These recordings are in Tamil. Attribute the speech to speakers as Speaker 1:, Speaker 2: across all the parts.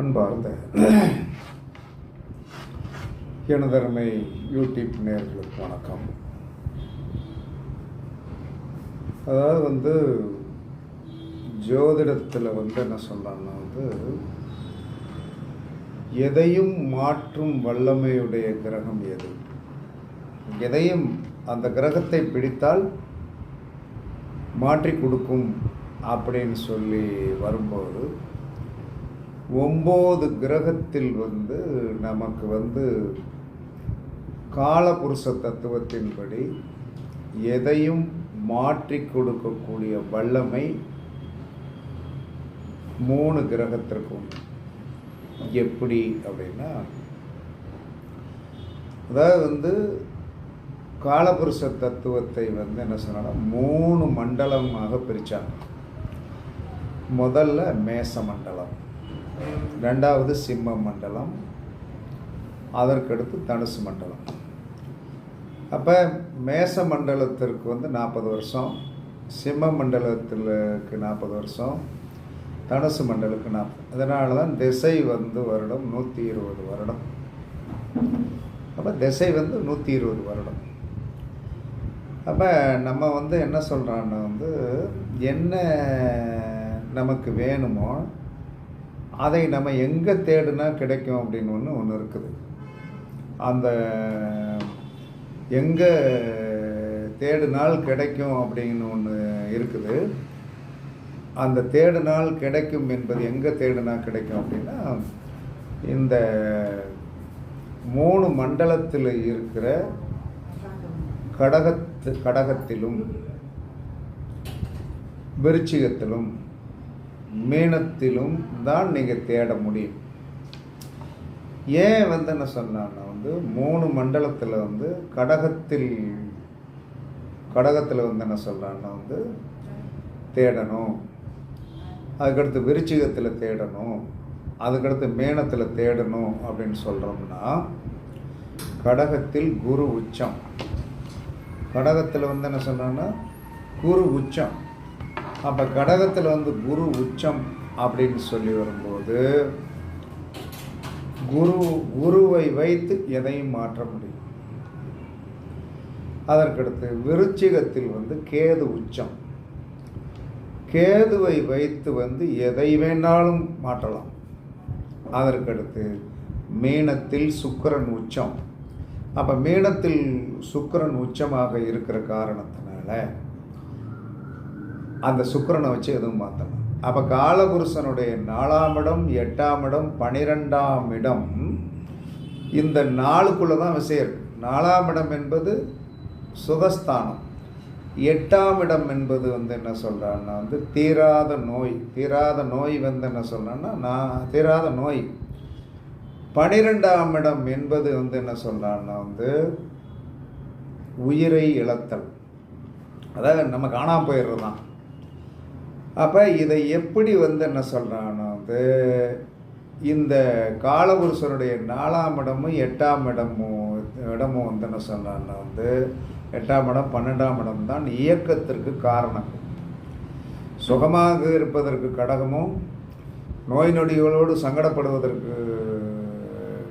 Speaker 1: அன்பார்ந்த எனதருமை யூடியூப் நேர்களுக்கு வணக்கம். அதாவது வந்து ஜோதிடத்தில் வந்து என்ன சொல்கிறாங்கன்னா வந்து எதையும் மாற்றும் வல்லமையுடைய கிரகம் எது? எதையும் அந்த கிரகத்தை பிடித்தால் மாற்றி கொடுக்கும் அப்படின்னு சொல்லி வரும்போது ஒம்பது கிரகத்தில் வந்து நமக்கு வந்து காலபுருஷ தத்துவத்தின்படி எதையும் மாற்றி கொடுக்கக்கூடிய வல்லமை மூணு கிரகத்திற்கும் எப்படி அப்படின்னா அதாவது வந்து காலபுருஷ தத்துவத்தை வந்து என்ன சொன்னால் மூணு மண்டலமாக பிரித்தாங்க முதல்ல மேச மண்டலம். ரெண்டாவது சிம்ம மண்டலம் அதற்கடுத்து தனுசு மண்டலம். அப்போ மேச மண்டலத்திற்கு வந்து நாற்பது வருஷம் சிம்ம மண்டலத்திற்கு நாற்பது வருஷம் தனுசு மண்டலுக்கு நாற்பது. அதனால தான் திசை வந்து வருடம் நூற்றி இருபது வருடம். அப்போ திசை வந்து நூற்றி இருபது வருடம். அப்போ நம்ம வந்து என்ன சொல்கிறான்னா வந்து என்ன நமக்கு வேணுமோ அதை நம்ம எங்கே தேடுனா கிடைக்கும் அப்படின்னு ஒன்று ஒன்று இருக்குது. அந்த எங்கே தேடினால் கிடைக்கும் அப்படின்னு ஒன்று இருக்குது. அந்த தேடினால் கிடைக்கும் என்பது எங்கே தேடினா கிடைக்கும் அப்படின்னா இந்த மூணு மண்டலத்தில் இருக்கிற கடகத்து கடகத்திலும் விருச்சிகத்திலும் மீனத்திலும் தான் நீங்கள் தேட முடியும். ஏன் வந்து என்ன சொன்னான்னா வந்து மூணு மண்டலத்தில் வந்து கடகத்தில் கடகத்தில் வந்து என்ன சொல்கிறான்னா வந்து தேடணும். அதுக்கடுத்து விருச்சிகத்தில் தேடணும். அதுக்கடுத்து மேனத்தில் தேடணும் அப்படின்னு சொல்கிறோம்னா கடகத்தில் குரு உச்சம். கடகத்தில் வந்து என்ன சொல்கிறான்னா குரு உச்சம். அப்போ கடகத்தில் வந்து குரு உச்சம் அப்படின்னு சொல்லி வரும்போது குரு குருவை வைத்து எதையும் மாற்ற முடியும். அதற்கடுத்து விருச்சிகத்தில் வந்து கேது உச்சம். கேதுவை வைத்து வந்து எதை வேணாலும் மாற்றலாம். அதற்கடுத்து மீனத்தில் சுக்கரன் உச்சம். அப்போ மீனத்தில் சுக்கரன் உச்சமாக இருக்கிற காரணத்தினால அந்த சுக்கரனை வச்சு எதுவும் மாற்றலாம் அப்போ காலபுருஷனுடைய நாலாம் இடம் எட்டாம் இடம் பனிரெண்டாம் இடம் இந்த நாளுக்குள்ளே தான் விஷயம் நாலாம் இடம் என்பது சுகஸ்தானம். எட்டாம் இடம் என்பது வந்து என்ன சொல்கிறான்னா வந்து தீராத நோய். தீராத நோய் வந்து என்ன சொல்கிறான்னா நான் தீராத நோய். பனிரெண்டாம் இடம் என்பது வந்து என்ன சொல்கிறான்னா வந்து உயிரை இழத்தல். அதாவது நம்ம காணாமல் போயிடுறது தான் அப்போ இதை எப்படி வந்து என்ன சொல்கிறான்னா வந்து இந்த காலபுருஷனுடைய நாலாம் இடமும் எட்டாம் இடமும் இடமும் வந்து என்ன சொல்கிறான்னா வந்து எட்டாம் இடம் பன்னெண்டாம் இடம் தான் இயக்கத்திற்கு காரணம். சுகமாக இருப்பதற்கு கடகமும் நோய் நொடிகளோடு சங்கடப்படுவதற்கு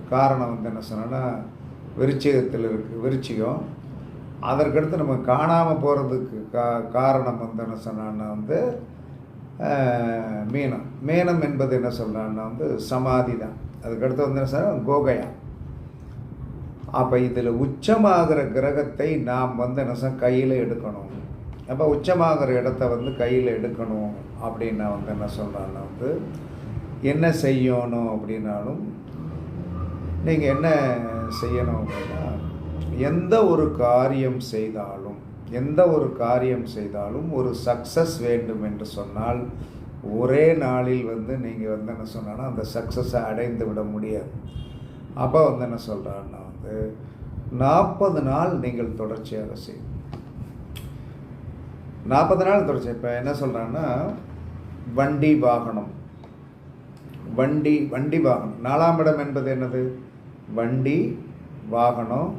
Speaker 1: காரணம் வந்து என்ன சொன்னோன்னா விருச்சிகத்தில் இருக்குது விருச்சிகம். அதற்கடுத்து நம்ம காணாமல் போகிறதுக்கு கா காரணம் வந்து என்ன சொன்னான்னா வந்து மீனம். மீனம் என்பது என்ன சொல்கிறான்னா வந்து சமாதி தான். அதுக்கடுத்து வந்து என்ன சொன்னால் கோகயா. அப்போ இதில் உச்சமாகிற கிரகத்தை நாம் வந்து என்ன சார் கையில் எடுக்கணும். அப்போ உச்சமாகிற இடத்த வந்து கையில் எடுக்கணும் அப்படின்னா வந்து என்ன சொல்கிறான்னா வந்து என்ன செய்யணும் அப்படின்னாலும் நீங்கள் என்ன செய்யணும் அப்படின்னா எந்த ஒரு காரியம் செய்தாலும் எந்த ஒரு காரியம் செய்தாலும் ஒரு சக்ஸஸ் வேண்டும் என்று சொன்னால் ஒரே நாளில் வந்து நீங்கள் வந்து என்ன சொன்னான்னா அந்த சக்ஸஸை அடைந்து விட முடியாது. அப்போ வந்து என்ன சொல்கிறான்னா வந்து நாற்பது நாள் நீங்கள் தொடர்ச்சியாக செய்யும் நாற்பது நாள் தொடர்ச்சி. இப்போ என்ன சொல்கிறான்னா வண்டி வாகனம். வண்டி வண்டி வாகனம். நாலாம் இடம் என்பது என்னது? வண்டி வாகனம்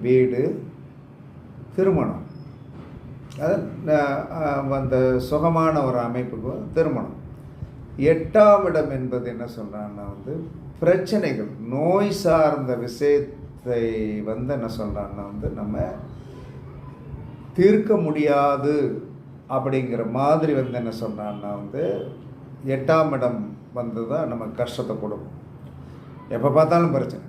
Speaker 1: வீடு திருமணம். அது அந்த சுகமான ஒரு அமைப்புக்கு திருமணம். எட்டாம் இடம் என்பது என்ன சொல்கிறான்னா வந்து பிரச்சனைகள் நோய் சார்ந்த விஷயத்தை வந்து என்ன சொல்கிறான்னா வந்து நம்ம தீர்க்க முடியாது அப்படிங்கிற மாதிரி வந்து என்ன சொல்கிறான்னா வந்து எட்டாம் இடம் வந்து தான் நமக்கு கஷ்டத்தை கொடுக்கும். எப்போ பார்த்தாலும் பிரச்சனை.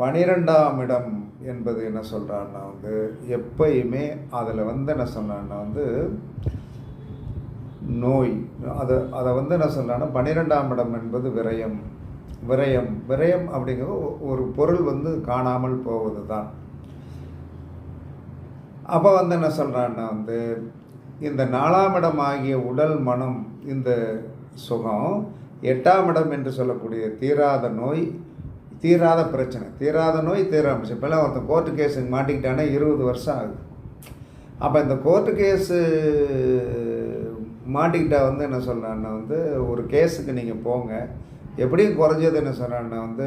Speaker 1: பனிரெண்டாம் இடம் என்பது என்ன சொல்கிறான்னா வந்து எப்பயுமே அதில் வந்து என்ன சொல்கிறான்னா வந்து நோய் அதை அதை வந்து என்ன சொல்கிறான்னா பன்னிரெண்டாம் இடம் என்பது விரயம். விரயம். விரயம் அப்படிங்கிறது ஒரு பொருள் வந்து காணாமல் போவது தான் அப்போ வந்து என்ன சொல்கிறான்னா வந்து இந்த நாலாம் இடம் ஆகிய உடல் மனம் இந்த சுகம் எட்டாம் இடம் என்று சொல்லக்கூடிய தீராத நோய் தீராத பிரச்சனை தீராத நோய் தீராம இப்போல்லாம் ஒருத்தன் கோர்ட்டு கேஸுக்கு மாட்டிக்கிட்டானே இருபது வருஷம் ஆகுது. அப்போ இந்த கோர்ட்டு கேஸு மாட்டிக்கிட்டா வந்து என்ன சொல்கிறான்னா வந்து ஒரு கேஸுக்கு நீங்கள் போங்க. எப்படியும் குறைஞ்சது என்ன சொல்கிறான்னா வந்து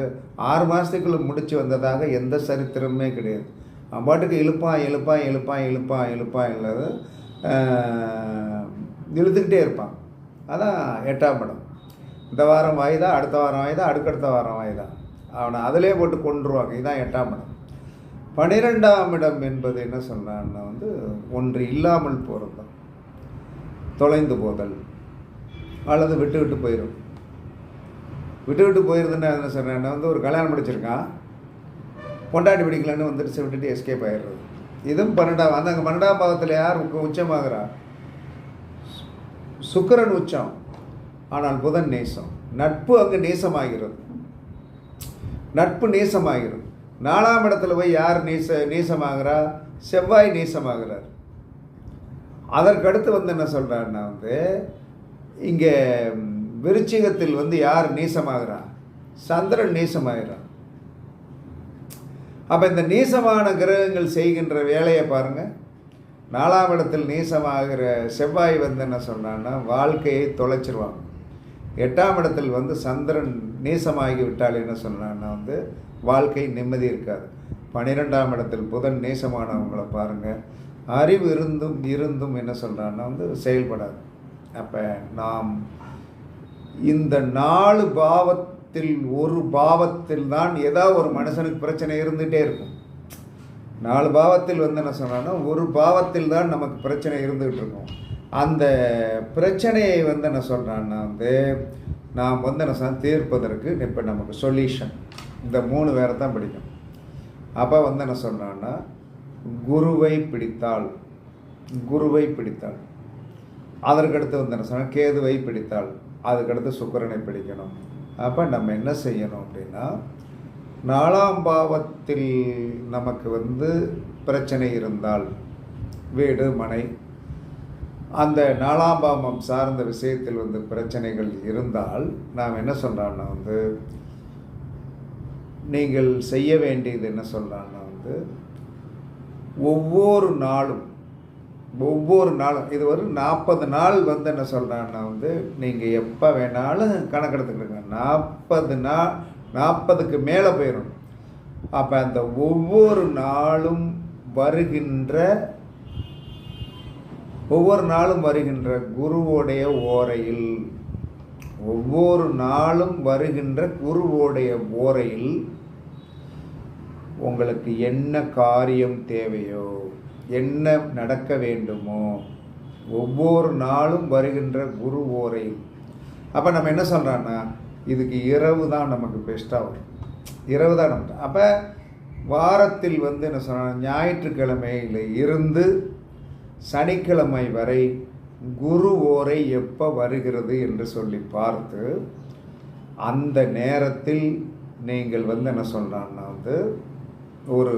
Speaker 1: ஆறு மாதத்துக்குள்ளே முடிச்சு வந்ததாக எந்த சரித்திரமே கிடையாது. அவன் பாட்டுக்கு இழுப்பான் இழுப்பான் இழுப்பான் இழுப்பான் இழுப்பான் இல்லாத இழுத்துக்கிட்டே இருப்பான். அதான் எட்டாம் படம் இந்த வாரம் வாய்தா அடுத்த வாரம் வாய்தா அடுக்கடுத்த வாரம் வாய்தா? அவனை அதிலே போட்டு கொண்டுருவாங்க இதுதான் எட்டாம் இடம். பனிரெண்டாம் இடம் என்பது என்ன சொன்னான்னா வந்து ஒன்று இல்லாமல் போகிறது தான். தொலைந்து போதல். அல்லது விட்டு விட்டு போயிடும் விட்டு விட்டு போயிருதுன்னு என்ன சொல்கிறேன் வந்து ஒரு கல்யாணம் முடிச்சிருக்கான். பொண்டாட்டி பிடிக்கலன்னு வந்துட்டு விட்டுட்டு எஸ்கேப் ஆயிடுறது. இதுவும் பன்னெண்டாம் அந்த அங்கே பன்னெண்டாம் பாகத்தில் யார் உச்சமாகிறா? சுக்கிரன் உச்சம். ஆனால் புதன் நேசம். நட்பு அங்கு நேசமாகிறது. நட்பு நேசமாகிறது நாலாம் இடத்துல போய் யார் நேச நேசமாகிறா? செவ்வாய் நேசமாகிறார். அதற்கடுத்து வந்து என்ன சொல்கிறாருன்னா வந்து இங்கே விருச்சிகத்தில் வந்து யார் நேசமாகிறா? சந்திரன் நேசமாகிறான் அப்போ இந்த நீசமான கிரகங்கள் செய்கின்ற வேலையை பாருங்கள் நாலாம் இடத்தில் நீசமாகிற செவ்வாய் வந்து என்ன சொன்னான்னா வாழ்க்கையை தொலைச்சிருவாங்க எட்டாம் இடத்தில் வந்து சந்திரன் நீசமாகி விட்டால் என்ன சொன்னான்னா வந்து வாழ்க்கை நிம்மதி இருக்காது. பன்னிரெண்டாம் இடத்தில் புதன் நேசமானவங்களை பாருங்கள் அறிவு இருந்தும் இருந்தும் என்ன சொல்கிறான்னா வந்து செயல்படாது. அப்போ நாம் இந்த நாலு பாவத்தில் ஒரு பாவத்தில் தான் ஏதாவது ஒரு மனுஷனுக்கு பிரச்சனை இருந்துகிட்டே இருக்கும். நாலு பாவத்தில் வந்து என்ன சொன்னான்னா ஒரு பாவத்தில் தான் நமக்கு பிரச்சனை இருந்துகிட்டு இருக்கும். அந்த பிரச்சனையை வந்து என்ன சொல்கிறான்னா வந்து நாம் வந்து என்ன தீர்ப்பதற்கு இப்போ நமக்கு சொல்யூஷன் இந்த மூணு வேறு தான் பிடிக்கும். அப்போ வந்து என்ன சொன்னான்னா குருவை பிடித்தாள் குருவை பிடித்தாள் அதற்கடுத்து வந்து என்ன சொன்னால் கேதுவை பிடித்தால் அதுக்கடுத்து சுக்கரனை பிடிக்கணும். அப்போ நம்ம என்ன செய்யணும் அப்படின்னா நாலாம் பாவத்தில் நமக்கு வந்து பிரச்சனை இருந்தால் வீடு மனை அந்த நாலாம் பாவம் சார்ந்த விஷயத்தில் வந்து பிரச்சனைகள் இருந்தால் நாம் என்ன சொல்கிறான்னா வந்து நீங்கள் செய்ய வேண்டியது என்ன சொல்கிறான்னா வந்து ஒவ்வொரு நாளும் ஒவ்வொரு நாளும் இது ஒரு நாற்பது நாள் வந்து என்ன சொல்கிறான்னா வந்து நீங்கள் எப்போ வேணாலும் கணக்கெடுத்துக்கிடுங்க நாற்பது நாள் நாற்பதுக்கு மேலே போயிடும் அப்போ அந்த ஒவ்வொரு நாளும் வருகின்ற ஒவ்வொரு நாளும் வருகின்ற குருவோடைய ஓரையில் ஒவ்வொரு நாளும் வருகின்ற குருவோடைய ஓரையில் உங்களுக்கு என்ன காரியம் தேவையோ என்ன நடக்க வேண்டுமோ ஒவ்வொரு நாளும் வருகின்ற குரு ஓரையில். அப்போ நம்ம என்ன சொல்கிறோன்னா இதுக்கு இரவு தான் நமக்கு பெஸ்ட்டாக வரும். இரவு தான் நமக்கு. அப்போ வாரத்தில் வந்து என்ன சொன்னால் ஞாயிற்றுக்கிழமையில் இருந்து சனிக்கிழமை வரை குரு ஓரை எப்போ வருகிறது என்று சொல்லி பார்த்து அந்த நேரத்தில் நீங்கள் வந்து என்ன சொல்கிறான்னா வந்து ஒரு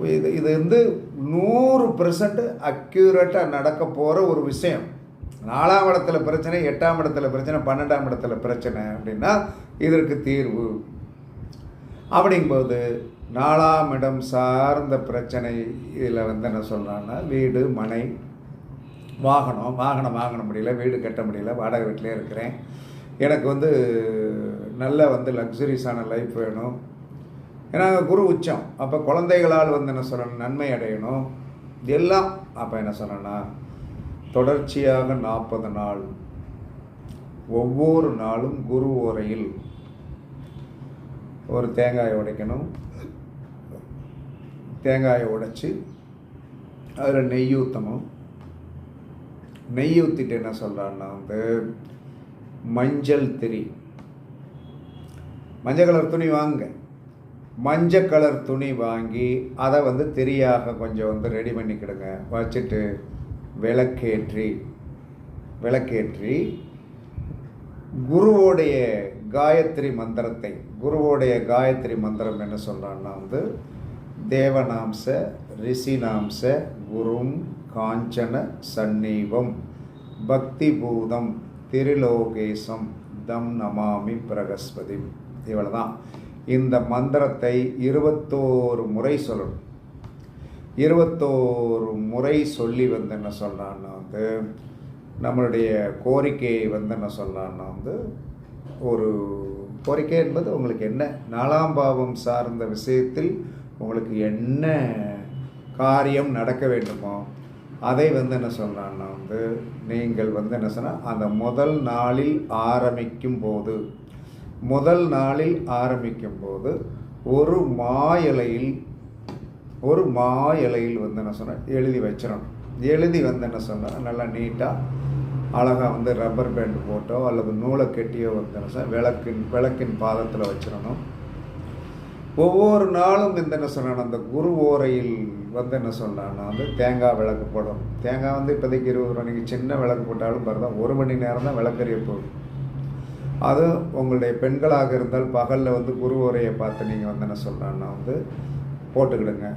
Speaker 1: இது இது வந்து நூறு பெர்சன்ட் அக்யூரேட்டாக நடக்க போகிற ஒரு விஷயம். நாலாம் இடத்துல பிரச்சனை எட்டாம் இடத்துல பிரச்சனை பன்னெண்டாம் இடத்துல பிரச்சனை அப்படின்னா இதற்கு தீர்வு. அப்படிங்கும்போது நாலாம் இடம் சார்ந்த பிரச்சனை இதில் வந்து என்ன சொல்கிறான்னா வீடு மனை வாகனம். வாகனம் வாங்கின முடியல வீடு கட்ட முடியல வாடகை வீட்டிலே இருக்கிறேன். எனக்கு வந்து நல்ல வந்து லக்ஸுரிஸான லைஃப் வேணும். ஏன்னா குரு உச்சம். அப்போ குழந்தைகளால் வந்து என்ன சொல்லணும்? நன்மை அடையணும். எல்லாம் அப்போ என்ன சொல்லணும்னா தொடர்ச்சியாக நாற்பது நாள் ஒவ்வொரு நாளும் குரு ஓரையில் ஒரு தேங்காயை உடைக்கணும். தேங்காயை உடைச்சி அதில் நெய் ஊற்றணும் நெய் ஊற்றிட்டு என்ன சொல்கிறான்னா வந்து மஞ்சள் திரி. மஞ்சள் கலர் துணி வாங்க மஞ்சள் கலர் துணி வாங்கி அதை வந்து திரியாக கொஞ்சம் வந்து ரெடி பண்ணிக்கிடுங்க. வச்சுட்டு விளக்கேற்றி விளக்கேற்றி குருவோடைய காயத்ரி மந்திரத்தை குருவோடைய காயத்ரி மந்திரம் என்ன சொல்கிறான்னா வந்து தேவநாம்ச ரிஷிநாம்ச குரும் காஞ்சன சந்நீவம் பக்தி பூதம் திருலோகேசம் தம் நமாமி பிரகஸ்பதி. இவ்வளோதான் இந்த மந்திரத்தை இருபத்தோரு முறை சொல்லணும். இருபத்தோரு முறை சொல்லி வந்து என்ன சொல்கிறான்னா வந்து நம்மளுடைய கோரிக்கையை வந்து என்ன சொல்கிறான்னா வந்து ஒரு கோரிக்கை என்பது உங்களுக்கு என்ன? நாலாம் பாவம் சார்ந்த விஷயத்தில் உங்களுக்கு என்ன காரியம் நடக்க வேண்டுமோ அதை வந்து என்ன சொல்கிறான்னா வந்து நீங்கள் வந்து என்ன சொன்னால் அந்த முதல் நாளில் ஆரம்பிக்கும் போது முதல் நாளில் ஆரம்பிக்கும் போது ஒரு மா இலையில் ஒரு மா இலையில் வந்து என்ன சொன்னால் எழுதி வச்சிடணும் எழுதி வந்து என்ன சொன்னால் நல்லா நீட்டாக அழகாக வந்து ரப்பர் பேண்ட் போட்டோ அல்லது நூலை கெட்டியோ வந்து விளக்கின் விளக்கின் பாதத்தில் வச்சிடணும். ஒவ்வொரு நாளும் இந்த என்ன சொன்னான் அந்த குரு ஓரையில் வந்து என்ன சொன்னான்னா வந்து தேங்காய் விளக்கு போடும். தேங்காய் வந்து இப்போதைக்கு இருபது மணிக்கு நீங்கள் சின்ன விளக்கு போட்டாலும் பாருதான் ஒரு மணி நேரம் தான் விளக்கறிய போகுது அது உங்களுடைய பெண்களாக இருந்தால் பகலில் வந்து குரு ஓரையை பார்த்து நீங்கள் வந்து என்ன சொல்கிறான்னா வந்து போட்டுக்கிடுங்க.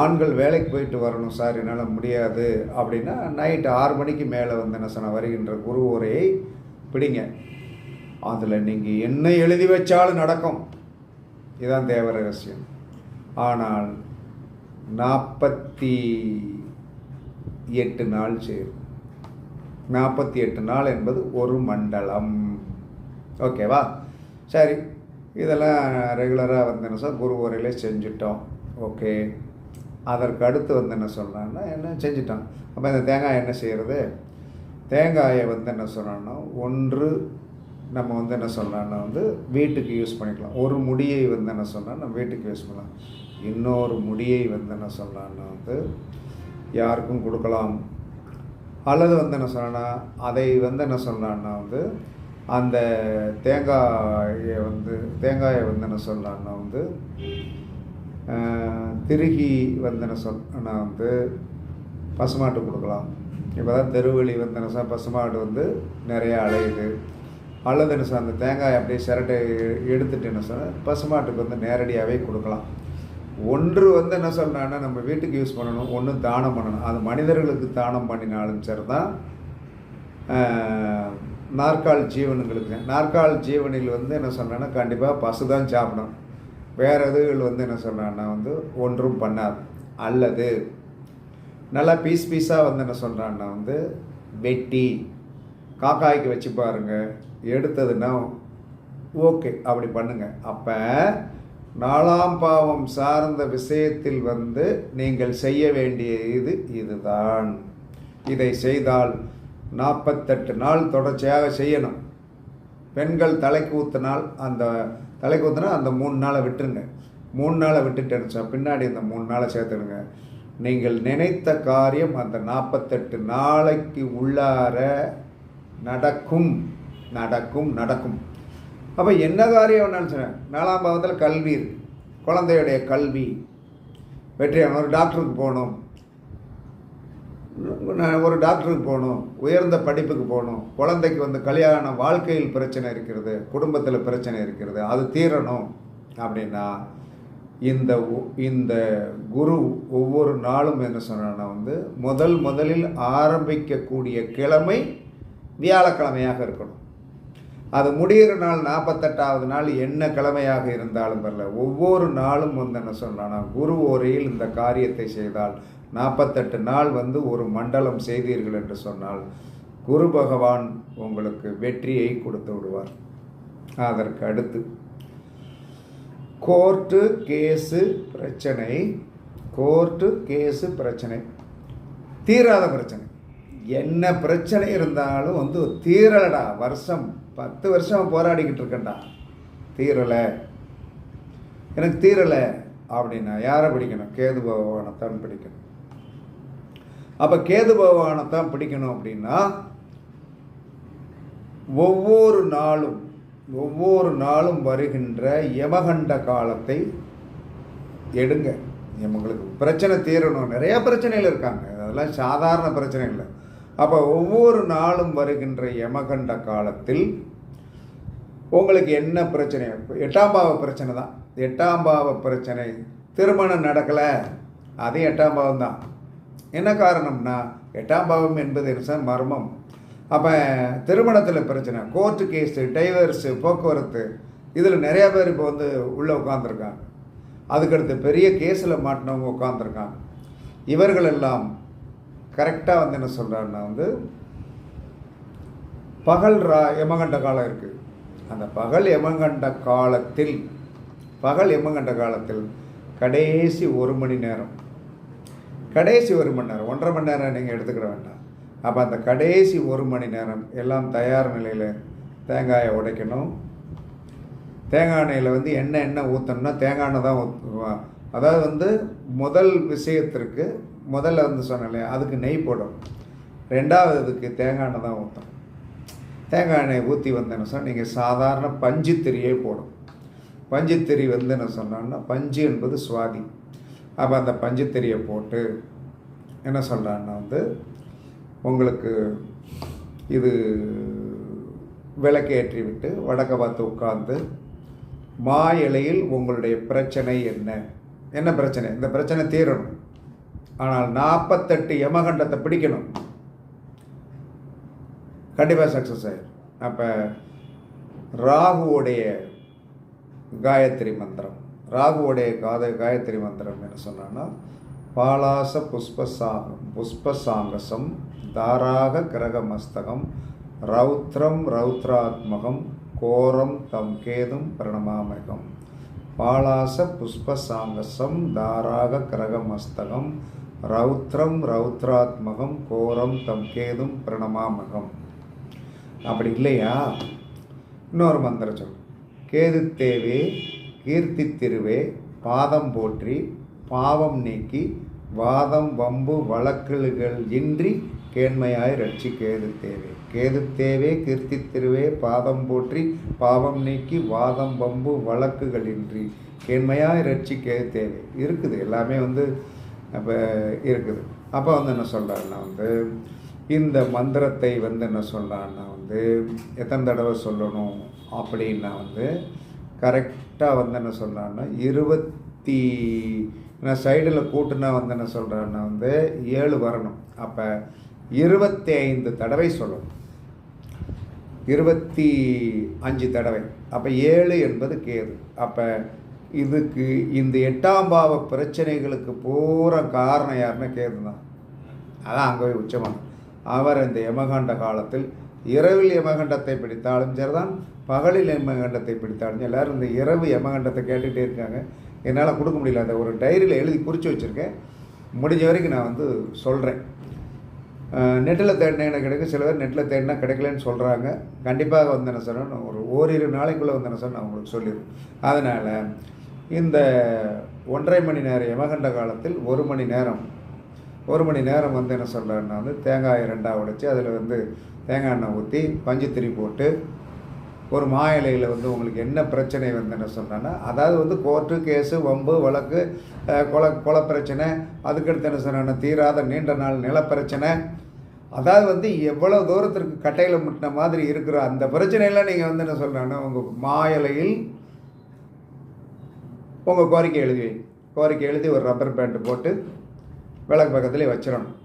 Speaker 1: ஆண்கள் வேலைக்கு போயிட்டு வரணும் சார் என்னால் முடியாது. அப்படின்னா நைட்டு ஆறு மணிக்கு மேலே வந்து என்ன சொன்ன வருகின்ற குரு உரையை பிடிங்க. அதில் நீங்கள் என்ன எழுதி வச்சாலும் நடக்கும். இதுதான் தேவ ரகசியம் ஆனால் நாற்பத்தி எட்டு நாள் சேரும். நாற்பத்தி எட்டு நாள் என்பது ஒரு மண்டலம். ஓகேவா? சரி இதெல்லாம் ரெகுலராக வந்து சார் குரு உரையிலே செஞ்சுட்டோம். ஓகே. அதற்கு அடுத்து வந்து என்ன சொல்கிறான்னா என்ன செஞ்சிட்டான். அப்போ இந்த தேங்காய் என்ன செய்கிறது தேங்காயை வந்து என்ன சொல்கிறான்னா ஒன்று நம்ம வந்து என்ன சொல்லலாம்னா வந்து வீட்டுக்கு யூஸ் பண்ணிக்கலாம். ஒரு முடியை வந்து என்ன சொன்னால் நம்ம வீட்டுக்கு யூஸ் பண்ணலாம். இன்னொரு முடியை வந்து என்ன சொல்லலாம்னா வந்து யாருக்கும் கொடுக்கலாம். அல்லது வந்து என்ன சொல்லனா அதை வந்து என்ன சொல்லலாம்னா வந்து அந்த தேங்காயை வந்து தேங்காயை வந்து என்ன சொல்லலான்னா வந்து திருகி வந்தன சொன்னால் சொன்னா வந்து பசுமாட்டு கொடுக்கலாம். இப்போ தான் தெருவழி வந்தனசா என்ன பசுமாடு வந்து நிறையா அலையுது. அல்லது என்ன அந்த தேங்காய் அப்படியே சிரட்டை எடுத்துட்டு என்ன சொன்ன பசுமாட்டுக்கு வந்து நேரடியாகவே கொடுக்கலாம். ஒன்று வந்து என்ன சொல்கிறான்னா நம்ம வீட்டுக்கு யூஸ் பண்ணணும் ஒன்று தானம் பண்ணணும். அது மனிதர்களுக்கு தானம் பண்ணினாலும் சரி தான் நாற்கால் ஜீவனுங்களுக்கு நாற்கால் ஜீவனில் வந்து என்ன சொல்கிறேன்னா கண்டிப்பாக பசு தான் சாப்பிடும் வேறு எதுகள் வந்து என்ன சொல்கிறான்னா வந்து ஒன்றும் பண்ணாது. அல்லது நல்லா பீஸ் பீஸாக வந்து என்ன சொல்கிறான்னா வந்து வெட்டி காக்காய்க்கு வச்சு பாருங்கள் எடுத்ததுன்னா ஓகே அப்படி பண்ணுங்க. அப்போ நாலாம் பாவம் சார்ந்த விஷயத்தில் வந்து நீங்கள் செய்ய வேண்டிய இது இதுதான். இதை செய்தால் நாற்பத்தெட்டு நாள் தொடர்ச்சியாக செய்யணும். பெண்கள் தலைக்கு ஊற்றினால் அந்த தலைக்கு ஊற்றினா அந்த மூணு நாளை விட்டுருங்க. மூணு நாளை விட்டுட்டு பின்னாடி இந்த மூணு நாளை சேர்த்துடுங்க. நீங்கள் நினைத்த காரியம் அந்த நாற்பத்தெட்டு நாளைக்கு உள்ளார நடக்கும். நடக்கும் நடக்கும். அப்போ என்ன காரியம் வேணாலும் சொன்னேன்? நாலாம் பாவத்தில் கல்வி இருக்குது குழந்தையுடைய கல்வி. வெற்றியான ஒரு டாக்டருக்கு போகணும். ஒரு டாக்டருக்கு போகணும் உயர்ந்த படிப்புக்கு போகணும் குழந்தைக்கு வந்து கல்யாணம் வாழ்க்கையில் பிரச்சனை இருக்கிறது குடும்பத்தில் பிரச்சனை இருக்கிறது அது தீரணும் அப்படின்னா இந்த இந்த குரு ஒவ்வொரு நாளும் என்ன சொன்னா வந்து முதல் முதலில் ஆரம்பிக்கக்கூடிய கிழமை வியாழக்கிழமையாக இருக்கணும். அது முடிகிற நாள் நாற்பத்தெட்டாவது நாள் என்ன கிழமையாக இருந்தாலும் வரல ஒவ்வொரு நாளும் வந்து என்ன சொன்னான்னா குரு ஓரையில் இந்த காரியத்தை செய்தால் நாற்பத்தெட்டு நாள் வந்து ஒரு மண்டலம் செய்தீர்கள் என்று சொன்னால் குரு பகவான் உங்களுக்கு வெற்றியை கொடுத்து விடுவார். அதற்கு அடுத்து கோர்ட்டு கேஸு பிரச்சனை கோர்ட்டு கேஸு பிரச்சனை. தீராத பிரச்சனை. என்ன பிரச்சனை இருந்தாலும் வந்து தீரலடா வருஷம் பத்து வருஷம் போராடிக்கிட்டு இருக்கேன்டா. தீரலை. எனக்கு தீரலை. அப்படின்னா யாரை பிடிக்கணும்? கேது பகவானை தான் பிடிக்கணும். அப்போ கேது பகவானைத்தான் பிடிக்கணும் அப்படின்னா ஒவ்வொரு நாளும் ஒவ்வொரு நாளும் வருகின்ற யமகண்ட காலத்தை எடுங்க. உங்களுக்கு பிரச்சனை தீரணும். நிறையா பிரச்சனைகள் இருக்காங்க. அதெல்லாம் சாதாரண பிரச்சனை இல்லை. அப்போ ஒவ்வொரு நாளும் வருகின்ற யமகண்ட காலத்தில் உங்களுக்கு என்ன பிரச்சனை? எட்டாம் பாவ பிரச்சனை தான். எட்டாம் பாவ பிரச்சனை. திருமணம் நடக்கலை. அது எட்டாம் பாவம் தான். என்ன காரணம்னா எட்டாம் பாவம் என்பது என்ன மர்மம். அப்போ திருமணத்தில் பிரச்சனை கோர்ட்டு கேஸு டைவர்ஸு போக்குவரத்து இதில் நிறையா பேர் இப்போ வந்து உள்ளே உட்காந்துருக்காங்க அதுக்கடுத்து பெரிய கேஸில் மாட்டினவங்க உட்காந்துருக்காங்க இவர்கள் எல்லாம் கரெக்டாக வந்து என்ன சொல்கிறாருன்னா வந்து பகல் ரா யமகண்ட காலம் இருக்குது அந்த பகல் யமகண்ட காலத்தில் பகல் யமகண்ட காலத்தில் கடைசி ஒரு மணி நேரம். கடைசி ஒரு மணி நேரம் ஒன்றரை மணி நேரம் நீங்கள் எடுத்துக்கிட வேண்டாம். அப்போ அந்த கடைசி ஒரு மணி நேரம் எல்லாம் தயார் நிலையில் தேங்காயை உடைக்கணும். தேங்காய் எண்ணெயில் வந்து எண்ணெய் எண்ணெய் ஊற்றணும்னா தேங்காய் எண்ணெய் தான் ஊற்றுவோம் அதாவது வந்து முதல் விஷயத்திற்கு முதல்ல வந்து சொன்னேன் அதுக்கு நெய் போடும் ரெண்டாவது இதுக்கு தேங்காய் எண்ணெய் தான் ஊற்றணும் தேங்காய் எண்ணெய் ஊற்றி வந்தேன்னு சொன்னால் நீங்கள் சாதாரண பஞ்சுத்திரியே போடும் பஞ்சுத்திரி வந்து என்ன சொன்னோன்னா பஞ்சு என்பது சுவாதி. அப்போ அந்த பஞ்சுத்திரியை போட்டு என்ன சொல்கிறான்னா வந்து உங்களுக்கு இது விளக்கேற்றி விட்டு வடக்க பார்த்து உட்கார்ந்து மா இலையில் உங்களுடைய பிரச்சனை என்ன? என்ன பிரச்சனை? இந்த பிரச்சனை தீரணும். ஆனால் நாற்பத்தெட்டு யமகண்டத்தை பிடிக்கணும். கண்டிப்பாக சக்ஸஸ் ஆயிடும் அப்போ ராகுவோடைய காயத்ரி மந்திரம். ராகுவோடைய காத காயத்ரி மந்திரம் என்ன சொன்னான்னா பாலாச புஷ்பசாங்கம் புஷ்பசாங்கசம் தாராக கிரகமஸ்தகம் ரௌத்ரம் ரௌத்ராத்மகம் கோரம் தம் கேதும் பிரணமாமகம் பாலாச புஷ்பசாங்கசம் தாராக கிரகமஸ்தகம் ரௌத்ரம் ரௌத்ராத்மகம் கோரம் தம் கேதும் பிரணமாமகம் அப்படி இல்லையா? இன்னொரு மந்திரம் சொல் கேது தேவே கீர்த்தி திருவே பாதம் போற்றி பாவம் நீக்கி வாதம் வம்பு வழக்குகள் இன்றி கேண்மையாய் ரட்சி கேது தேவே கேது தேவே கீர்த்தி திருவே பாதம் போற்றி பாவம் நீக்கி வாதம் வம்பு வழக்குகள் இன்றி கேண்மையாய் ரட்சி கேது தேவை இருக்குது எல்லாமே வந்து அப்போ இருக்குது. அப்போ வந்து என்ன சொல்கிறாருன்னா வந்து இந்த மந்திரத்தை வந்து என்ன சொல்கிறான்னா வந்து எத்தனை தடவை சொல்லணும் அப்படின்னா வந்து கரெக்டாக வந்து என்ன சொல்கிறான்னா இருபத்தி நான் சைடில் கூட்டுனா வந்து என்ன சொல்கிறான்னா வந்து ஏழு வரணும். அப்போ இருபத்தி ஐந்து தடவை சொல்லணும். இருபத்தி அஞ்சு தடவை. அப்போ ஏழு என்பது கேது. அப்போ இதுக்கு இந்த எட்டாம் பாவ பிரச்சனைகளுக்கு பூரா காரணம் யாருன்னா கேது தான் அதான் அங்கே போய் உச்சமான அவர் இந்த யமகாண்ட காலத்தில் இரவில் யமகண்டத்தை பிடித்தாலும் சரிதான் பகலில் யமகண்டத்தை பிடித்தாலும் எல்லோரும் இந்த இரவு யமகண்டத்தை கேட்டுகிட்டே இருக்காங்க. என்னால் கொடுக்க முடியல. அந்த ஒரு டைரியில் எழுதி குறித்து வச்சுருக்கேன். முடிஞ்ச வரைக்கும் நான் வந்து சொல்கிறேன் நெட்டில் தேடினா எனக்கு கிடைக்கும்? சில பேர் நெட்டில் தேடினா கிடைக்கலன்னு சொல்கிறாங்க கண்டிப்பாக வந்து என்ன சொன்னால் ஒரு ஓரிரு நாளைக்குள்ளே வந்து என்ன சொன்னால் நான் உங்களுக்கு சொல்லிடுவேன் அதனால் இந்த ஒன்றரை மணி நேரம் யமகண்ட காலத்தில் ஒரு மணி நேரம் ஒரு மணி நேரம் வந்து என்ன சொல்கிறேன்னா வந்து தேங்காயை ரெண்டாக உடைச்சி அதில் வந்து தேங்காய் எண்ணெய் ஊற்றி பஞ்சுத்திரி போட்டு ஒரு மா இலையில் வந்து உங்களுக்கு என்ன பிரச்சனை வந்து என்ன சொன்னேன்னா அதாவது வந்து கோர்ட்டு கேஸு வம்பு வழக்கு கொலை கொலை பிரச்சனை அதுக்கடுத்து என்ன சொன்னேன்னா தீராத நீண்ட நாள் நிலப்பிரச்சனை. அதாவது வந்து எவ்வளோ தூரத்திற்கு கட்டையில் முட்டின மாதிரி இருக்கிற அந்த பிரச்சனையெல்லாம் நீங்கள் வந்து என்ன சொல்கிறேன்னா உங்கள் மா இலையில் உங்கள் கோரிக்கை எழுதி கோரிக்கை எழுதி ஒரு ரப்பர் பேண்ட் போட்டு விளக்கு பக்கத்துலேயே வச்சிடணும்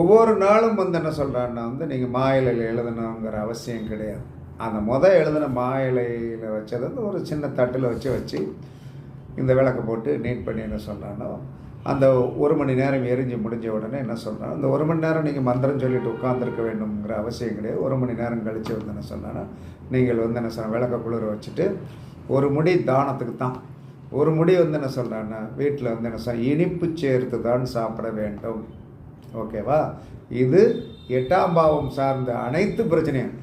Speaker 1: ஒவ்வொரு நாளும் வந்து என்ன சொல்கிறான்னா வந்து நீங்கள் மாயிலையில் எழுதணுங்கிற அவசியம் கிடையாது. அந்த மொதல் எழுதின மாயிலையில் வச்சது வந்து ஒரு சின்ன தட்டில் வச்சு வச்சு இந்த விளக்கை போட்டு நீட் பண்ணி என்ன சொல்கிறானோ அந்த ஒரு மணி நேரம் எரிஞ்சு முடிஞ்ச உடனே என்ன சொல்கிறான் அந்த ஒரு மணி நேரம் நீங்கள் மந்திரம் சொல்லிட்டு உட்காந்துருக்க வேண்டும்ங்கிற அவசியம் கிடையாது. ஒரு மணி நேரம் கழித்து வந்து என்ன சொன்னான்னா நீங்கள் வந்து என்ன சொன்ன விளக்க குளிர வச்சுட்டு ஒரு முடி தானத்துக்கு தான் ஒரு முடி வந்து என்ன சொல்கிறான்னா வீட்டில் வந்து என்ன சொல் இனிப்பு சேர்த்து தான் சாப்பிட வேண்டும். ஓகேவா? இது எட்டாம் பாவம் சார்ந்த அனைத்து பிரச்சனையும்.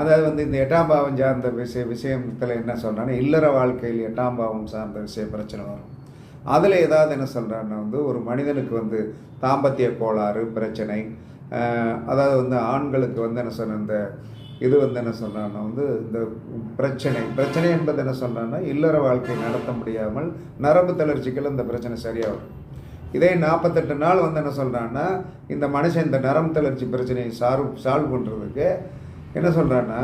Speaker 1: அதாவது வந்து இந்த எட்டாம் பாவம் சார்ந்த விஷய விஷயத்தில் என்ன சொல்கிறான்னா இல்லற வாழ்க்கையில் எட்டாம் பாவம் சார்ந்த விஷய பிரச்சனை வரும். அதில் ஏதாவது என்ன சொல்கிறான்னா வந்து ஒரு மனிதனுக்கு வந்து தாம்பத்திய கோளாறு பிரச்சனை அதாவது வந்து ஆண்களுக்கு வந்து என்ன சொன்ன இந்த இது வந்து என்ன சொல்கிறான்னா வந்து இந்த பிரச்சனை. பிரச்சனை என்பது என்ன சொல்கிறான்னா இல்லற வாழ்க்கை நடத்த முடியாமல் நரம்பு தளர்ச்சிக்கெல்லாம் இந்த பிரச்சனை சரியாகும். இதே நாற்பத்தெட்டு நாள் வந்து என்ன சொல்கிறான்னா இந்த மனுஷன் இந்த நரம்பு தளர்ச்சி பிரச்சனையை சால்வ் சால்வ் பண்ணுறதுக்கு என்ன சொல்கிறான்னா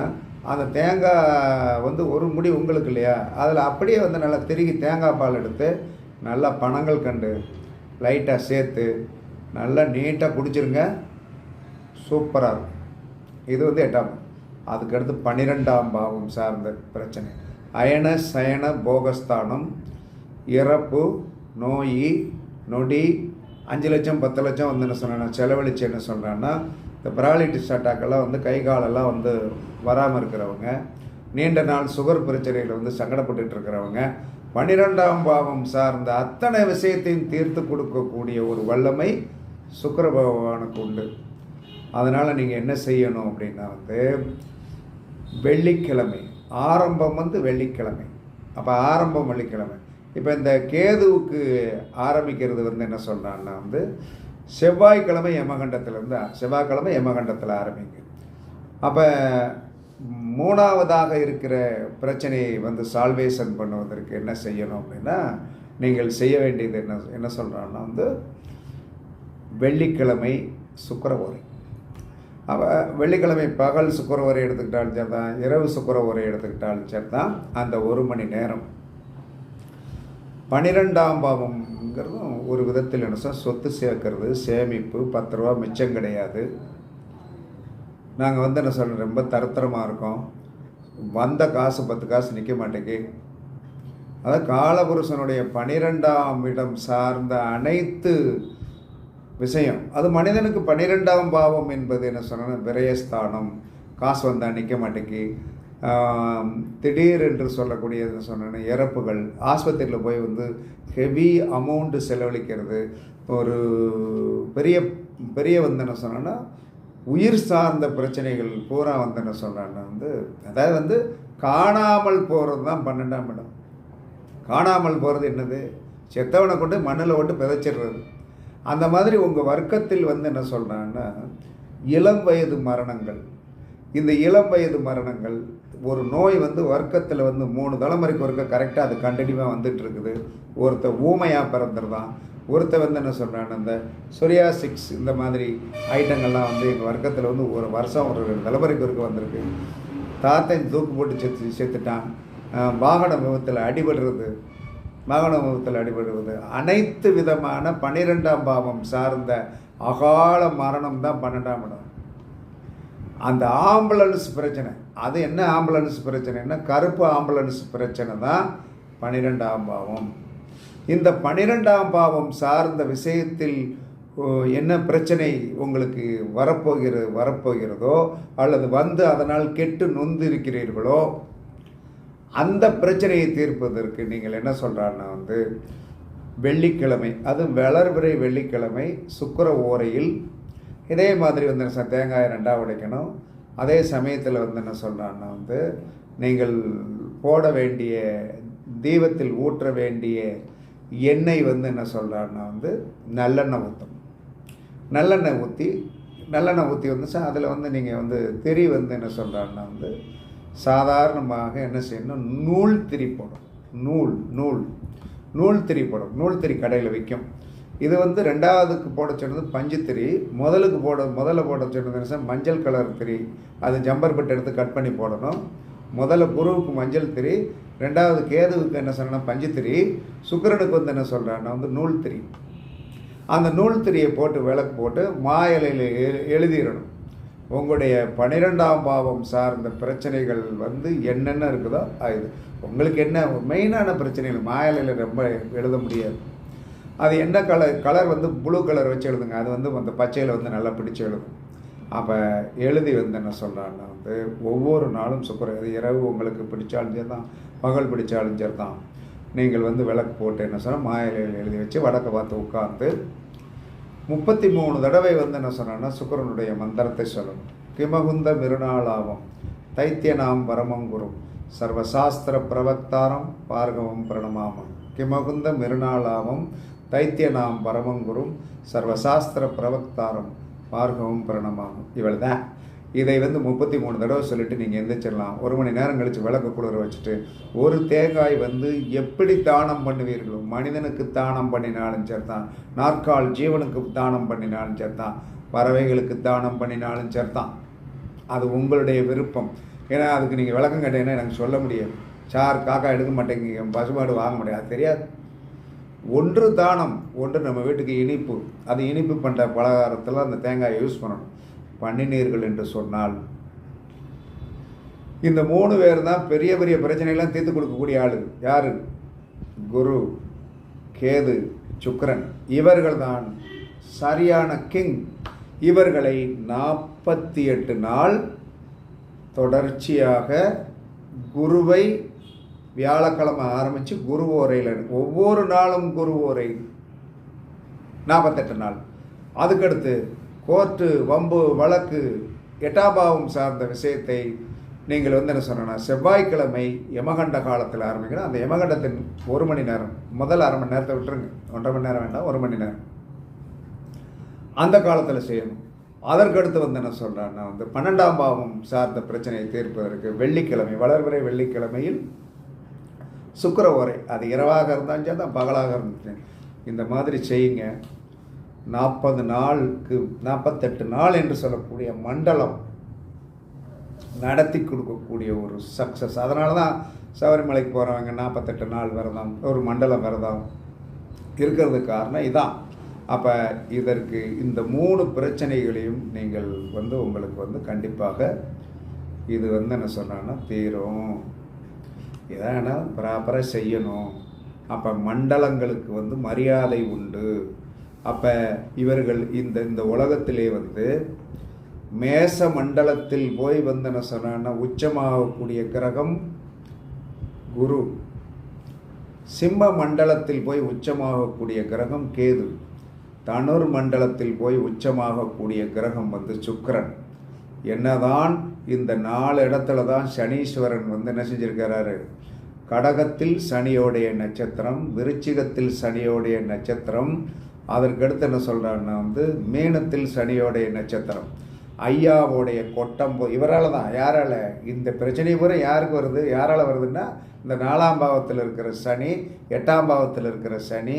Speaker 1: அந்த தேங்காய் வந்து ஒரு முடி உங்களுக்கு இல்லையா? அதில் அப்படியே வந்து நல்லா திருகி தேங்காய் பால் எடுத்து நல்லா பணங்கள் கண்டு லைட்டாக சேர்த்து நல்லா நீட்டாக குடிச்சிருங்க. சூப்பராக இருக்கும். இது வந்து எட்டாம் அதுக்கடுத்து பன்னிரெண்டாம் பாவம் சார்ந்த பிரச்சனை. அயன சயன போகஸ்தானம் இறப்பு நோய் நொடி அஞ்சு லட்சம் பத்து லட்சம் வந்து என்ன சொன்னேன் செலவழிச்சு என்ன சொல்கிறேன்னா இந்த பராலிட்டிஸ் அட்டாக்கெல்லாம் வந்து கை காலெல்லாம் வந்து வராமல் இருக்கிறவங்க நீண்ட நாள் சுகர் பிரச்சனையில் வந்து சங்கடப்பட்டுட்டு இருக்கிறவங்க பன்னிரெண்டாம் பாவம் சார்ந்த அத்தனை விஷயத்தையும் தீர்த்து கொடுக்கக்கூடிய ஒரு வல்லமை சுக்கர பகவானுக்கு உண்டு. அதனால் நீங்கள் என்ன செய்யணும் அப்படின்னா வந்து வெள்ளிக்கிழமை. ஆரம்பம் வந்து வெள்ளிக்கிழமை. அப்போ ஆரம்பம் வெள்ளிக்கிழமை. இப்போ இந்த கேதுவுக்கு ஆரம்பிக்கிறது வந்து என்ன சொல்கிறான்னா வந்து செவ்வாய்க்கிழமை யமகண்டத்திலேருந்து செவ்வாய்க்கிழமை யமகண்டத்தில் ஆரம்பிங்க. அப்போ மூணாவதாக இருக்கிற பிரச்சனையை வந்து சால்வேஷன் பண்ணுவதற்கு என்ன செய்யணும் அப்படின்னா நீங்கள் செய்ய வேண்டியது என்ன என்ன சொல்கிறான்னா வந்து வெள்ளிக்கிழமை சுக்கிர அவள் வெள்ளிக்கிழமை பகல் சுக்கரவரை எடுத்துக்கிட்டாலும் சரி தான் இரவு சுக்கரவரை எடுத்துக்கிட்டாலும் சரி தான் அந்த ஒரு மணி நேரம். பனிரெண்டாம் பாவம்ங்கிறதும் ஒரு விதத்தில் என்ன சார் சொத்து சேர்க்கறது சேமிப்பு பத்து ரூபா மிச்சம் கிடையாது. நாங்கள் வந்து என்ன சொல்கிறோம் ரொம்ப தரத்தரமாக இருக்கோம். வந்த காசு பத்து காசு நிற்க மாட்டேங்கு அதாவது காலபுருஷனுடைய பனிரெண்டாம் இடம் சார்ந்த அனைத்து விஷயம். அது மனிதனுக்கு பன்னிரெண்டாம் பாவம் என்பது என்ன சொன்னா விரயஸ்தானம். காசு வந்தால் நிற்க மாட்டேங்கி திடீர் என்று சொல்லக்கூடியது சொன்ன இறப்புகள். ஆஸ்பத்திரியில் போய் வந்து ஹெவி அமௌண்ட்டு செலவழிக்கிறது. ஒரு பெரிய பெரிய வந்து என்ன சொன்னேன்னா உயிர் சார்ந்த பிரச்சனைகள் பூரா வந்து என்ன சொல்கிறான்னா வந்து அதாவது வந்து காணாமல் போகிறது தான் பன்னெண்டாம் இடம். காணாமல் போகிறது என்னது? செத்தவனை கொண்டு மண்ணில் கொண்டு விதைச்சிடுறது அந்த மாதிரி உங்கள் வர்க்கத்தில் வந்து என்ன சொல்கிறான்னா இளம் வயது மரணங்கள். இந்த இளம் வயது மரணங்கள் ஒரு நோய் வந்து வர்க்கத்தில் வந்து மூணு தலைமுறைக்கு ஒருக்க கரெக்டாக அது கண்டினியூவாக வந்துட்டு இருக்குது ஒருத்தர் ஊமையாக பிறந்துருதான் ஒருத்தர் வந்து என்ன சொல்கிறான் இந்த சொரியாசிக்ஸ் இந்த மாதிரி ஐட்டங்கள்லாம் வந்து எங்கள் வர்க்கத்தில் வந்து ஒரு வருஷம் ஒரு ரெண்டு தலைமுறைக்கு ஒருக்க வந்திருக்கு. தாத்தன் தூக்கு போட்டு செத்து செத்துட்டான். வாகன விபத்தில் அடிபடுறது. வாகன அடிபடுவது. அனைத்து விதமான பன்னிரெண்டாம் பாவம் சார்ந்த அகால மரணம் தான் பன்னெண்டாம் இடம். அந்த ஆம்புலன்ஸ் பிரச்சனை. அது என்ன ஆம்புலன்ஸ் பிரச்சனைன்னா கருப்பு ஆம்புலன்ஸ் பிரச்சனை தான் பன்னிரெண்டாம் பாவம். இந்த பன்னிரெண்டாம் பாவம் சார்ந்த விஷயத்தில் ஓ, என்ன பிரச்சனை உங்களுக்கு வரப்போகிறது வரப்போகிறதோ அல்லது வந்து அதனால் கெட்டு நொந்து இருக்கிறீர்களோ அந்த பிரச்சனையை தீர்ப்பதற்கு நீங்கள் என்ன சொல்கிறான்னா வந்து வெள்ளிக்கிழமை அது வளர்பிறை வெள்ளிக்கிழமை சுக்கிர ஓரையில் இதே மாதிரி வந்து என்ன தேங்காயை ரெண்டாக உடைக்கணும். அதே சமயத்தில் வந்து என்ன சொல்கிறான்னா வந்து நீங்கள் போட வேண்டிய தீபத்தில் ஊற்ற வேண்டிய எண்ணெய் வந்து என்ன சொல்கிறான்னா வந்து நல்லெண்ணெய் ஊற்றணும் நல்லெண்ணெய் ஊற்றி நல்லெண்ணெய் ஊற்றி வந்து அதில் வந்து நீங்கள் வந்து திரி வந்து என்ன சொல்கிறான்னா வந்து சாதாரணமாக என்ன செய்யணும்? நூல் திரி போடும். நூல் நூல். நூல் திரி போடும். நூல் திரி கடையில் விற்கும் இது வந்து ரெண்டாவதுக்கு போட சொன்னது பஞ்சு திரி. முதலுக்கு போட முதல்ல போட சொன்னது என்ன மஞ்சள் கலர் திரி. அது ஜம்பர் பட்டு எடுத்து கட் பண்ணி போடணும். முதல்ல குருவுக்கு மஞ்சள் திரி. ரெண்டாவது கேதுவுக்கு என்ன சொன்னா பஞ்சு திரி. சுக்கிரனுக்கு வந்து என்ன சொல்கிறான்னா வந்து நூல் திரி. அந்த நூல் திரியை போட்டு விளக்கு போட்டு மா இலையில் எழு- எழுதிடணும். உங்களுடைய பன்னிரெண்டாம் பாவம் சார்ந்த பிரச்சனைகள் வந்து என்னென்ன இருக்குதோ இது. உங்களுக்கு என்ன மெயினான பிரச்சனைகள்? மாயலையில் ரொம்ப எழுத முடியாது. அது என்ன கலர்? கலர் வந்து ப்ளூ கலர் வச்சு எழுதுங்க. அது வந்து அந்த பச்சையில் வந்து நல்லா பிடிச்சி எழுதும். அப்போ எழுதி வந்து என்ன சொல்கிறான்னா வந்து ஒவ்வொரு நாளும் சுக்கர இரவு உங்களுக்கு பிடிச்சாலும் சரி தான் பகல் பிடிச்சாலும் சரி தான். நீங்கள் வந்து விளக்கு போட்டு என்ன சொன்னால் மாயிலையில் எழுதி வச்சு வடக்கை பார்த்து உட்காந்து முப்பத்தி மூணு தடவை வந்து என்ன சொன்னோன்னா சுக்கரனுடைய மந்திரத்தை சொல்லணும். கிமகுந்த மிருணாளாவம் தைத்தியநாம் பரமங்குரும் சர்வசாஸ்திர பிரவக்தாரம் பார்கவம் பிரணமாமம். கிமகுந்த மிருணாளாவம் தைத்தியநாம் பரமங்குரும் சர்வசாஸ்திர பிரவக்தாரம் பார்கவும் பிரணமாமம். இவள் தான் இதை வந்து முப்பத்தி மூணு தடவை சொல்லிட்டு நீங்கள் எந்திரிச்சிடலாம். ஒரு மணி நேரம் கழித்து விளக்கு குளிர வச்சுட்டு ஒரு தேங்காய் வந்து எப்படி தானம் பண்ணுவீர்களோ மனிதனுக்கு தானம் பண்ணினாலும் சரிதான். நாற்கால் ஜீவனுக்கு தானம் பண்ணினாலும் சரிதான். பறவைகளுக்கு தானம் பண்ணினாலும் சரிதான். அது உங்களுடைய விருப்பம். ஏன்னா அதுக்கு நீங்கள் விளக்கம் கேட்டீங்கன்னா எனக்கு சொல்ல முடியாது. சார் காக்கா எடுக்க மாட்டேங்க பசுமாடு வாங்க முடியாது. தெரியாது. ஒன்று தானம் ஒன்று நம்ம வீட்டுக்கு இனிப்பு. அது இனிப்பு பண்ணுற பலகாரத்தில் அந்த தேங்காயை யூஸ் பண்ணணும். பண்ணினீர்கள் என்று சொன்னால் இந்த மூணு பேர் தான் பெரிய பெரிய பிரச்சனைகள்லாம் தீர்த்து கொடுக்கக்கூடிய ஆளு. யாரு? குரு கேது சுக்கரன். இவர்கள் தான் சரியான கிங் இவர்களை நாற்பத்தி எட்டு நாள் தொடர்ச்சியாக குருவை வியாழக்கிழமை ஆரம்பித்து குரு ஓரையில் ஒவ்வொரு நாளும் குரு ஓரை நாற்பத்தெட்டு நாள். அதுக்கடுத்து கோர்ட்டு வம்பு வழக்கு எட்டாபாவம் சார்ந்த விஷயத்தை நீங்கள் வந்து என்ன சொன்னா செவ்வாய்க்கிழமை யமகண்ட காலத்தில் ஆரம்பிக்கணும். அந்த யமகண்டத்தின் ஒரு மணி நேரம் முதல் அரை மணி நேரத்தை விட்டுருங்க. ஒன்றரை மணி நேரம் வேண்டாம் ஒரு மணி நேரம். அந்த காலத்தில் செய்யணும். அதற்கடுத்து வந்து என்ன சொல்கிறான்னா வந்து பன்னெண்டாம் பாவம் சார்ந்த பிரச்சனையை தீர்ப்பதற்கு வெள்ளிக்கிழமை வளர்பிறை வெள்ளிக்கிழமையில் சுக்கர உரை அது இரவாக இருந்தாலும் சரி தான் பகலாக இருந்துச்சு இந்த மாதிரி செய்யுங்க. நாற்பது நாளுக்கு நாற்பத்தெட்டு நாள் என்று சொல்லக்கூடிய மண்டலம் நடத்தி கொடுக்கக்கூடிய ஒரு சக்ஸஸ் அதனால தான் சபரிமலைக்கு போகிறவங்க நாற்பத்தெட்டு நாள் விரதம் ஒரு மண்டலம் விரதம் இருக்கிறதுக்கு காரணம் இதான். அப்போ இதற்கு இந்த மூணு பிரச்சனைகளையும் நீங்கள் வந்து உங்களுக்கு வந்து கண்டிப்பாக இது வந்து என்ன சொன்னாங்கன்னா தீரும். இதான் ப்ராப்பராக செய்யணும். அப்போ மண்டலங்களுக்கு வந்து மரியாதை உண்டு. அப்போ இவர்கள் இந்த இந்த உலகத்திலே வந்து மேச மண்டலத்தில் போய் வந்து என்ன சொன்னா உச்சமாகக்கூடிய கிரகம் குரு. சிம்ம மண்டலத்தில் போய் உச்சமாகக்கூடிய கிரகம் கேது. தனுர் மண்டலத்தில் போய் உச்சமாகக்கூடிய கிரகம் வந்து சுக்கரன். என்னதான் இந்த நாலு இடத்துல தான் சனீஸ்வரன் வந்து என்ன செஞ்சிருக்கிறாரு? கடகத்தில் சனியோடைய நட்சத்திரம் விருச்சிகத்தில் சனியோடைய நட்சத்திரம் அதற்கடுத்து என்ன சொல்கிறாருன்னா வந்து மீனத்தில் சனியோடைய நட்சத்திரம் ஐயாவோடைய கொட்டம் போ இவரால் தான் யாரால்? இந்த பிரச்சனை பூரா யாருக்கு வருது? யாரால் வருதுன்னா இந்த நாலாம் பாவத்தில் இருக்கிற சனி எட்டாம் பாவத்தில் இருக்கிற சனி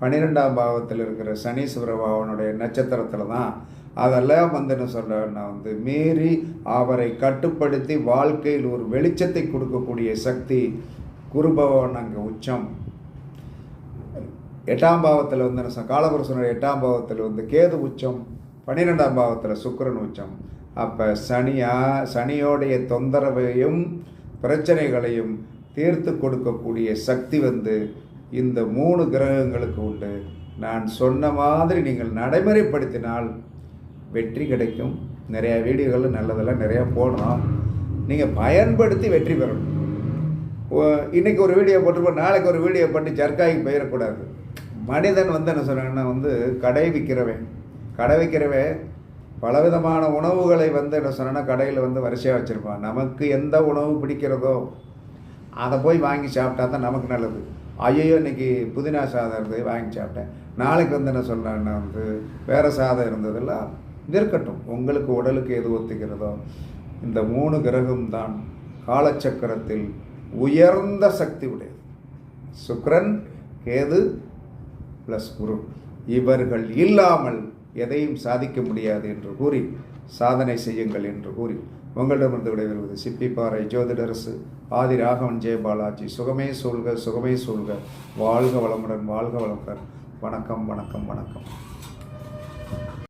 Speaker 1: பன்னிரெண்டாம் பாவத்தில் இருக்கிற சனீஸ்வர பகவானுடைய நட்சத்திரத்தில் தான் அதெல்லாம் வந்து என்ன சொல்கிறேன்னா வந்து மீறி அவரை கட்டுப்படுத்தி வாழ்க்கையில் ஒரு வெளிச்சத்தை கொடுக்கக்கூடிய சக்தி குருபவன் அங்கே உச்சம். எட்டாம் பாவத்தில் வந்து என்ன சொல் காலபுருஷனுடைய எட்டாம் பாவத்தில் வந்து கேது உச்சம் பன்னிரெண்டாம் பாவத்தில் சுக்கரன் உச்சம். அப்போ சனியா சனியோடைய தொந்தரவையும் பிரச்சனைகளையும் தீர்த்து கொடுக்கக்கூடிய சக்தி வந்து இந்த மூணு கிரகங்களுக்கு உண்டு. நான் சொன்ன மாதிரி நீங்கள் நடைமுறைப்படுத்தினால் வெற்றி கிடைக்கும். நிறையா வீடியோகள் நல்லதெல்லாம் நிறையா போடணும் நீங்கள் பயன்படுத்தி வெற்றி பெறணும். ஓ- இன்னைக்கு ஒரு வீடியோ போட்டுருப்போம் நாளைக்கு ஒரு வீடியோ பண்ணி ஜர்க்காகி போயிடக்கூடாது. மனிதன் வந்து என்ன சொல்கிறாங்கன்னா வந்து கடை விற்கிறவன் கடை விற்கிறவன் பலவிதமான உணவுகளை வந்து என்ன சொன்னா கடையில் வந்து வரிசையாக வச்சுருப்பான். நமக்கு எந்த உணவு பிடிக்கிறதோ அதை போய் வாங்கி சாப்பிட்டா தான் நமக்கு நல்லது. ஐயோ இன்றைக்கி புதினா சாதம் இருந்தது வாங்கி சாப்பிட்டேன். நாளைக்கு வந்து என்ன சொல்கிறேன்னா வந்து வேறு சாதம் இருந்ததெல்லாம் இருக்கட்டும். உங்களுக்கு உடலுக்கு எது ஒத்துக்கிறதோ இந்த மூணு கிரகம் தான் காலச்சக்கரத்தில் உயர்ந்த சக்தி உடையது. சுக்ரன் கேது ப்ளஸ் குரு. இவர்கள் இல்லாமல் எதையும் சாதிக்க முடியாது என்று கூறி சாதனை செய்யுங்கள் என்று கூறி. உங்களிடமிருந்து விடைபெறுவது சிப்பிப்பாறை ஜோதிடரசு ஆதி ராகவன் ஜெயபாலாஜி சுகமே சூழ்க சுகமே சூழ்க. வாழ்க வளமுடன் வாழ்க வளமுடன். வணக்கம் வணக்கம் வணக்கம்.